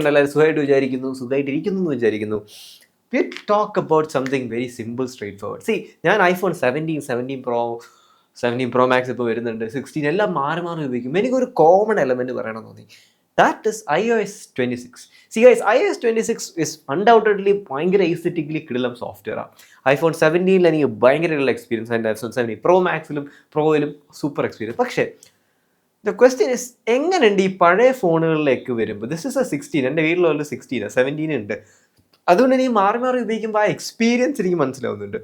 എല്ലാവരും സുഖമായിട്ട് വിചാരിക്കുന്നു സുഖമായിട്ട് ഇരിക്കുന്നു എന്ന് വിചാരിക്കുന്നു. We talk about something very simple straightforward see ഞാൻ iPhone seventeen seventeen pro seventeen pro max ഇപ്പോൾ വരുന്നുണ്ട്. സിക്സ്റ്റീൻ എല്ലാം മാറി മാറി ഉപയോഗിക്കും. എനിക്കൊരു കോമൺ എലമെന്റ് പറയണം തോന്നി. That is I O S twenty six see guys I S twenty six is undoubtedly ഭയങ്കര എസ്തെറ്റിക്കലി കിടിലം സോഫ്റ്റ്വെയറാണ് ഐഫോൺ സെവന്റീനിൽ എനിക്ക് ഭയങ്കര experience and iPhone seventeen pro മാക്സിലും പ്രോയിലും സൂപ്പർ എക്സ്പീരിയൻസ് പക്ഷേ ദ ക്വസ്റ്റ്യൻ ഇസ് എങ്ങനെയുണ്ട് ഈ പഴയ ഫോണുകളിലേക്ക് വരുമ്പോൾ ദിസ് ഇസ് എ സിക്സ്റ്റീൻ എന്റെ വീട്ടിലുള്ള സിക്സ്റ്റീൻ സെവന്റീൻ ഉണ്ട്. അതുകൊണ്ട് തന്നെ ഈ മാറി മാറി ഉപയോഗിക്കുമ്പോൾ ആ എക്സ്പീരിയൻസ് എനിക്ക് മനസ്സിലാവുന്നുണ്ട്.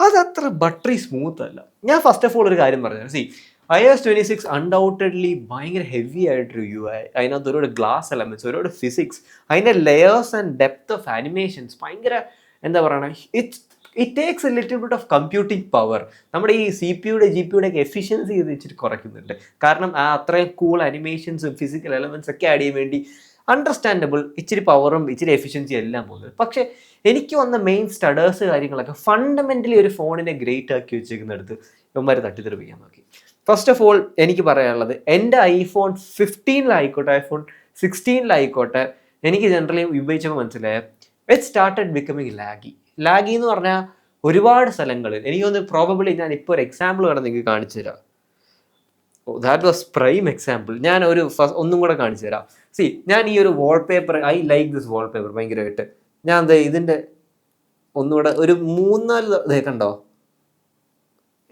അതത്ര ബട്ടറി സ്മൂത്ത് അല്ല. ഞാൻ ഫസ്റ്റ് ഓഫ് ഓൾ ഒരു കാര്യം പറഞ്ഞു see I S twenty six undoubtedly ഭയങ്കര ഹെവി ആയിട്ടൊരു യു ഐ അതിനകത്ത് ഒരുപാട് ഗ്ലാസ് എലമെന്റ്സ് ഒരുപാട് ഫിസിക്സ് അതിന്റെ layers and depth of animations ഭയങ്കര എന്താ പറയുക it's it takes a little bit of computing power നമ്മുടെ ഈ സി പി യുടെ ജി യുടെ ഒക്കെ എഫിഷ്യൻസി ഇത് ഇച്ചിരി കുറയ്ക്കുന്നുണ്ട്. കാരണം ആ അത്രയും കൂൾ അനിമേഷൻസും ഫിസിക്കൽ എലമെൻസ് ഒക്കെ ആഡ് ചെയ്യാൻ വേണ്ടി അണ്ടർസ്റ്റാൻഡബിൾ ഇച്ചിരി പവറും ഇച്ചിരി എഫിഷ്യൻസി എല്ലാം പോകുന്നത് പക്ഷേ എനിക്ക് വന്ന മെയിൻ സ്റ്റഡേഴ്സ് കാര്യങ്ങളൊക്കെ ഫണ്ടമെന്റലി ഒരു ഫോണിനെ ഗ്രേറ്റ് ആക്കി വെച്ചേക്കുന്നിടത്ത് ഇവന്മാർ തട്ടിത്തെറിപ്പിക്കാൻ നോക്കി. ഫസ്റ്റ് ഓഫ് ഓൾ എനിക്ക് പറയാനുള്ളത് എന്റെ ഐഫോൺ ഫിഫ്റ്റീനിലായിക്കോട്ടെ ഐഫോൺ സിക്സ്റ്റീനിലായിക്കോട്ടെ എനിക്ക് ജനറലി ഉപയോഗിച്ചപ്പോൾ മനസ്സിലായ it started becoming laggy laggy എന്ന് പറഞ്ഞാൽ ഒരുപാട് സ്ഥലങ്ങളിൽ എനിക്കൊന്ന് പ്രോബബിളി ഞാൻ ഇപ്പോൾ ഒരു എക്സാമ്പിൾ വേണം നിങ്ങൾക്ക് കാണിച്ചു തരാം. ദാറ്റ് വാസ് പ്രൈം എക്സാമ്പിൾ ഞാൻ ഒരു ഒന്നും കൂടെ കാണിച്ചു തരാം. സി ഞാൻ ഈ ഒരു wallpaper I like this wallpaper ഭയങ്കരമായിട്ട്. ഞാൻ എന്താ ഇതിന്റെ ഒന്നുകൂടെ ഒരു മൂന്നാൽ കണ്ടോ?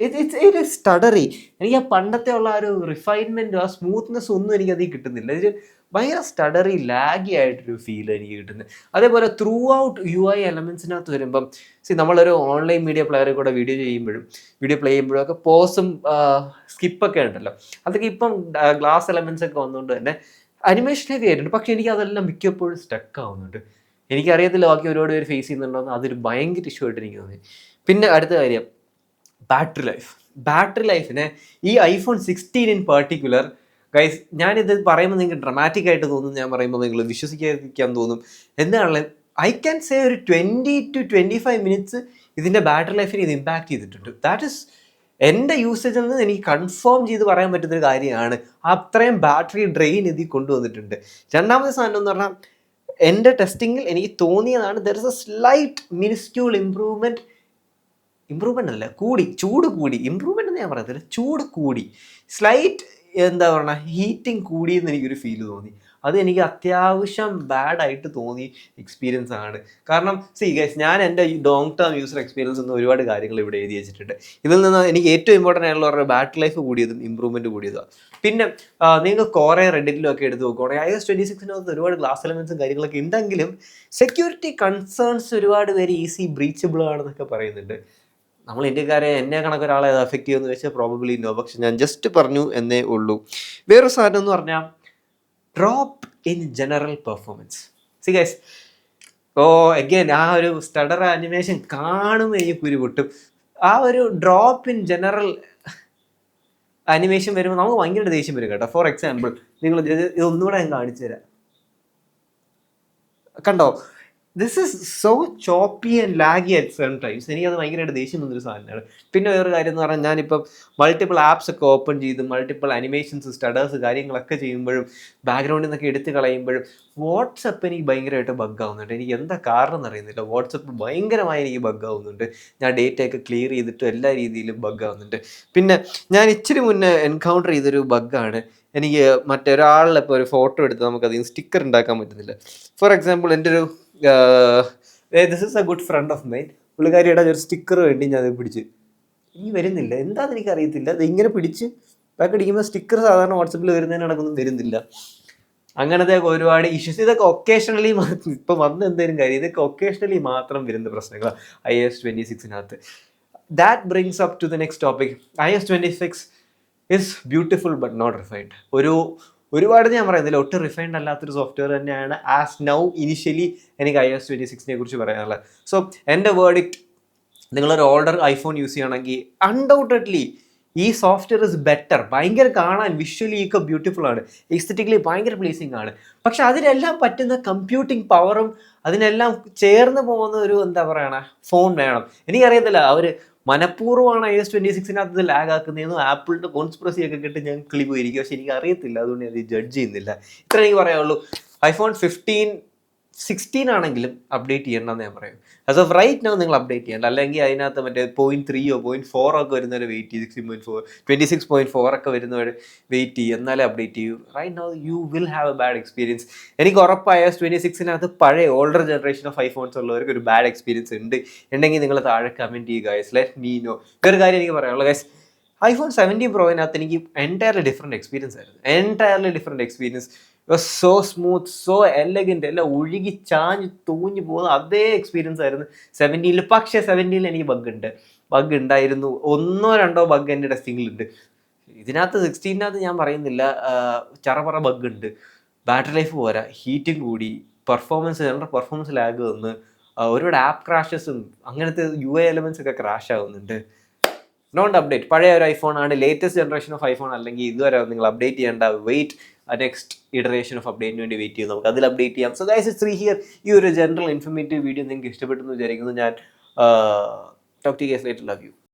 ഇറ്റ്സ് ഇറ്റ് സ്റ്റഡറി എനിക്ക് ആ പണ്ടത്തെ ഉള്ള ആ ഒരു റിഫൈൻമെന്റും ആ സ്മൂത്ത്നെസ് ഒന്നും എനിക്ക് അതിൽ കിട്ടുന്നില്ല. ഇതിൽ ഭയങ്കര സ്റ്റഡറി ലാഗി ആയിട്ടൊരു ഫീൽ എനിക്ക് കിട്ടുന്നത് അതേപോലെ ത്രൂ ഔട്ട് യു ഐ എലമെൻസിനകത്ത് വരുമ്പം സി നമ്മളൊരു ഓൺലൈൻ മീഡിയ പ്ലെയറിൽ കൂടെ വീഡിയോ ചെയ്യുമ്പോഴും വീഡിയോ പ്ലേ ചെയ്യുമ്പോഴും ഒക്കെ പോസും സ്കിപ്പൊക്കെ ഉണ്ടല്ലോ. അതൊക്കെ ഇപ്പം ഗ്ലാസ് എലമെൻസ് ഒക്കെ വന്നുകൊണ്ട് തന്നെ അനിമേഷൻ ആയിട്ടുണ്ട് പക്ഷേ എനിക്ക് അതെല്ലാം മിക്കപ്പോഴും സ്റ്റക്ക് ആവുന്നുണ്ട്. എനിക്കറിയത്തില്ല ബാക്കി ഒരുപാട് പേര് ഫേസ് ചെയ്യുന്നുണ്ടോ അതൊരു ഭയങ്കര ഇഷ്യൂ ആയിട്ട് എനിക്ക് തോന്നി. പിന്നെ അടുത്ത കാര്യം. ബാറ്ററി ലൈഫ് ബാറ്ററി ലൈഫിന് ഈ iPhone sixteen in particular guys ഞാനിത് പറയുമ്പോൾ നിങ്ങൾക്ക് ഡ്രമാറ്റിക് ആയിട്ട് തോന്നും. ഞാൻ പറയുമ്പോൾ നിങ്ങൾ വിശ്വസിക്കാതിരിക്കാൻ തോന്നും. എന്താണല്ലേ ഐ ക്യാൻ സേ ഒരു twenty two twenty five minutes ഇതിന്റെ ബാറ്ററി ലൈഫിനെ ഇത് ഇമ്പാക്ട് ചെയ്തിട്ടുണ്ട്. ദാറ്റ് ഇസ് എന്റെ യൂസേജ് നിന്ന് എനിക്ക് കൺഫേം ചെയ്ത് പറയാൻ പറ്റുന്നൊരു കാര്യമാണ്. അത്രയും ബാറ്ററി ഡ്രെയിൻ ഇതിൽ കൊണ്ടുവന്നിട്ടുണ്ട്. രണ്ടാമത്തെ സാധനം എന്ന് പറഞ്ഞാൽ എന്റെ ടെസ്റ്റിങ്ങിൽ എനിക്ക് തോന്നിയതാണ് there is a slight minuscule improvement improvement അല്ല കൂടി ചൂട് കൂടി. ഇമ്പ്രൂവ്മെന്റ് എന്ന് ഞാൻ പറയത്തില്ല ചൂട് കൂടി. സ്ലൈറ്റ് എന്താ പറയുക ഹീറ്റിംഗ് കൂടി എന്ന് എനിക്കൊരു ഫീൽ തോന്നി. അത് എനിക്ക് അത്യാവശ്യം ബാഡായിട്ട് തോന്നി എക്സ്പീരിയൻസ് ആണ്. കാരണം സി ഗൈസ് ഞാൻ എന്റെ ഈ ലോങ് ടേം യൂസർ എക്സ്പീരിയൻസ് എന്ന് ഒരുപാട് കാര്യങ്ങൾ ഇവിടെ എഴുതി വെച്ചിട്ടുണ്ട്. ഇതിൽ നിന്ന് എനിക്ക് ഏറ്റവും ഇമ്പോർട്ടന്റ് ആയിട്ടുള്ള ഒരു ബാറ്ററി ലൈഫ് കൂടിയതും ഇമ്പ്രൂവ്മെന്റ് കൂടിയതാണ് പിന്നെ നിങ്ങൾ കുറേ റെഡിറ്റിലും ഒക്കെ എടുത്ത് നോക്കുവാണെങ്കിൽ ഐ എസ് ട്വന്റി സിക്സിനകത്ത് ഒരുപാട് ഗ്ലാസ് എലമെൻസും കാര്യങ്ങളൊക്കെ ഉണ്ടെങ്കിലും സെക്യൂരിറ്റി കൺസേൺസ് ഒരുപാട് പേര് ഈസി ബ്രീച്ചബിൾ ആണെന്നൊക്കെ പറയുന്നുണ്ട്. നമ്മൾ ഇന്ത്യക്കാരെ എന്നെ കണക്ക് ഒരാളെ അത് എഫക്ട് ചെയ്യുമെന്ന് വെച്ചാൽ പ്രോബബ്ലി നോ പക്ഷെ ഞാൻ ജസ്റ്റ് പറഞ്ഞു എന്നേ ഉള്ളൂ. വേറൊരു സാധനം എന്ന് പറഞ്ഞാൽ drop in general performance see guys oh again ആ ഒരു സ്റ്റഡർ ആനിമേഷൻ കാണുമ്പോൾ എനിക്ക് കുരു പൊട്ടും. ആ ഒരു ഡ്രോപ്പ് ഇൻ ജനറൽ അനിമേഷൻ വരുമ്പോൾ നമുക്ക് ഭയങ്കര ദേഷ്യം വരും കേട്ടോ. ഫോർ എക്സാമ്പിൾ നിങ്ങൾ ഇത് ഒന്നുകൂടെ ഞാൻ കാണിച്ചു തരാം. കണ്ടോ? This is so choppy and laggy at same times എനിക്കത് ഭയങ്കരമായിട്ട് ദേഷ്യം വന്നൊരു സാധനമാണ്. പിന്നെ വേറൊരു കാര്യം എന്ന് പറഞ്ഞാൽ ഞാനിപ്പം മൾട്ടിപ്പിൾ ആപ്സ് ഒക്കെ ഓപ്പൺ ചെയ്ത് മൾട്ടിപ്പിൾ അനിമേഷൻസ് സ്റ്റഡേഴ്സ് കാര്യങ്ങളൊക്കെ ചെയ്യുമ്പോഴും ബാക്ക്ഗ്രൗണ്ടിൽ നിന്നൊക്കെ എടുത്ത് കളയുമ്പോഴും വാട്സപ്പ് എനിക്ക് ഭയങ്കരമായിട്ട് ബഗ് ആവുന്നുണ്ട്. എനിക്ക് എന്താ കാരണം എന്ന് അറിയുന്നില്ല. വാട്സപ്പ് ഭയങ്കരമായി എനിക്ക് ബഗ് ആവുന്നുണ്ട്. ഞാൻ ഡേറ്റയൊക്കെ ക്ലിയർ ചെയ്തിട്ടും എല്ലാ രീതിയിലും ബഗ് ആവുന്നുണ്ട്. പിന്നെ ഞാൻ ഇച്ചിരി മുന്നേ എൻകൗണ്ടർ ചെയ്തൊരു ബഗ്ഗാണ് എനിക്ക് മറ്റൊരാളിലിപ്പോൾ ഒരു ഫോട്ടോ എടുത്ത് നമുക്കതിന് സ്റ്റിക്കർ ഉണ്ടാക്കാൻ പറ്റുന്നില്ല. ഫോർ എക്സാമ്പിൾ എന്റെ ഒരു this is a good friend of mine പുള്ളിക്കാരിയുടെ ഒരു സ്റ്റിക്കർ വേണ്ടി ഞാൻ പിടിച്ച്. ഇനി വരുന്നില്ല. എന്താണെന്ന് എനിക്ക് അറിയത്തില്ല അത് ഇങ്ങനെ പിടിച്ച് ബാക്കി അടിക്കുമ്പോൾ സ്റ്റിക്കർ സാധാരണ വാട്സപ്പിൽ വരുന്നതിന് വരുന്നില്ല. അങ്ങനത്തെ ഒരുപാട് ഇഷ്യൂസ് ഇതൊക്കെ ഒക്കേഷണലി ഇപ്പം വന്ന് എന്തെങ്കിലും കാര്യം ഇതൊക്കെ ഒക്കേഷണലി മാത്രം വരുന്ന പ്രശ്നങ്ങളാണ് I S twenty സിക്സിനകത്ത് that brings up to the next topic iOS twenty six is beautiful but not refined ഒരു ഒരുപാട് ഞാൻ പറയുന്നില്ല. ഒട്ടും റിഫൈൻഡ് അല്ലാത്തൊരു സോഫ്റ്റ്വെയർ തന്നെയാണ് ആസ് നൗ ഇനിഷ്യലി എനിക്ക് ഐ എസ് ട്വന്റി സിക്സിനെ കുറിച്ച് പറയാനുള്ളത്. സോ എന്റെ വേർഡിക്റ്റ് നിങ്ങളൊരു ഓൾഡർ ഐഫോൺ യൂസ് ചെയ്യണമെങ്കിൽ അൺഡൗട്ടഡ്ലി ഈ സോഫ്റ്റ്വെയർ ഇസ് ബെറ്റർ ഭയങ്കര കാണാൻ വിഷ്വലി ഒക്കെ ബ്യൂട്ടിഫുൾ ആണ്. എസ്തറ്റിക്കലി ഭയങ്കര പ്ലീസിംഗ് ആണ്. പക്ഷെ അതിനെല്ലാം പറ്റുന്ന കമ്പ്യൂട്ടിംഗ് പവറും അതിനെല്ലാം ചേർന്ന് പോകുന്ന ഒരു എന്താ പറയണ ഫോൺ വേണം. എനിക്കറിയത്തില്ല. അവർ മനഃപൂർവമാണ് ഐ എസ് ട്വന്റി സിക്സിനകത്ത് ലാഗ് ആക്കുന്നതെന്നും ആപ്പിളിന്റെ കോൺസ്പ്രസി ഒക്കെ കേട്ട് ഞാൻ ക്ലിപ്പ് പോയിരിക്കും പക്ഷെ എനിക്ക് അറിയത്തില്ല അതുകൊണ്ട് ഞാൻ ജഡ്ജ് ചെയ്യുന്നില്ല. ഇത്ര എനിക്ക് പറയാനുള്ളൂ. ഐഫോൺ ഫിഫ്റ്റീൻ സിക്സ്റ്റീൻ ആണെങ്കിലും അപ്ഡേറ്റ് ചെയ്യണമെന്ന് ഞാൻ പറയും. ആസ് ഓഫ് റൈറ്റ് നോ നിങ്ങൾ അപ്ഡേറ്റ് ചെയ്യണ്ട. അല്ലെങ്കിൽ അതിനകത്ത് മറ്റേ പോയിന്റ് ത്രീയോ പോയിന്റ് ഫോർ ഒക്കെ വരുന്നവരെ വെയിറ്റ് ചെയ്യും. Sixteen point four twenty six point four ഒക്കെ വരുന്നവരെ വെയിറ്റ് ചെയ്യും. എന്നാലേ അപ്ഡേറ്റ് ചെയ്യൂ. Right now you will have a bad experience എനിക്ക് ഉറപ്പായ ട്വന്റി സിക്സിനകത്ത് പഴയ ഓൾഡർ ജനറേഷൻ ഓഫ് ഐഫോൺസ് ഉള്ളവർക്ക് ഒരു ബാഡ് എക്സ്പീരിയൻസ് ഉണ്ട്. ഉണ്ടെങ്കിൽ നിങ്ങൾ താഴെ കമന്റ് ചെയ്യുക ഗൈസ് ലെറ്റ് മീ നോ ഒരു കാര്യം എനിക്ക് പറയാനുള്ളത് ഗൈസ് ഐഫോൺ സെവന്റീൻ പ്രോയിനകത്ത് എനിക്ക് എന്റയർലി ഡിഫറെന്റ് എക്സ്പീരിയൻസ് ആയിരുന്നു. Entirely different experience so smooth so elegant എല്ലാം ഒഴുകി ചാഞ്ഞ് തൂഞ്ഞു പോകുന്ന അതേ എക്സ്പീരിയൻസ് ആയിരുന്നു സെവന്റീനിൽ പക്ഷേ സെവന്റീനിൽ എനിക്ക് ബഗ് ഉണ്ട്. ബഗ് ഉണ്ടായിരുന്നു. ഒന്നോ രണ്ടോ ബഗ് എന്റെ ടെസ്റ്റിങ്ങിലുണ്ട് ഇതിനകത്ത് സിക്സ്റ്റീനകത്ത് ഞാൻ പറയുന്നില്ല. ചറപറ ബഗ് ഉണ്ട്. ബാറ്ററി ലൈഫ് പോരാ. ഹീറ്റും കൂടി. പെർഫോമൻസ് ഞങ്ങളുടെ പെർഫോമൻസ് ലാഗ് വന്ന് ഒരുപാട് ആപ്പ് ക്രാഷസും അങ്ങനത്തെ യു എ എലമെൻസ് ഒക്കെ ക്രാഷ് ആവുന്നുണ്ട്. നോട്ട് അപ്ഡേറ്റ് പഴയ ഒരു ഐഫോൺ ആണ്. ലേറ്റസ്റ്റ് ജനറേഷൻ ഓഫ് ഐഫോൺ അല്ലെങ്കിൽ ഇതുവരെ നിങ്ങൾ അപ്ഡേറ്റ് ചെയ്യേണ്ട വെയിറ്റ് നെക്സ്റ്റ് ഇഡറേഷൻ ഓഫ് അപ്ഡേറ്റിന് വേണ്ടി വെയിറ്റ് ചെയ്യും നമുക്ക് അതിൽ അപ്ഡേറ്റ് ചെയ്യാം. സോ ഗൈസ് ത്രീ ഹിയർ ഈ ഒരു ജനറൽ ഇൻഫർമേറ്റീവ് വീഡിയോ നിങ്ങൾക്ക് ഇഷ്ടപ്പെട്ടെന്ന് വിചാരിക്കുന്നു. ഞാൻ talk to gaslight love you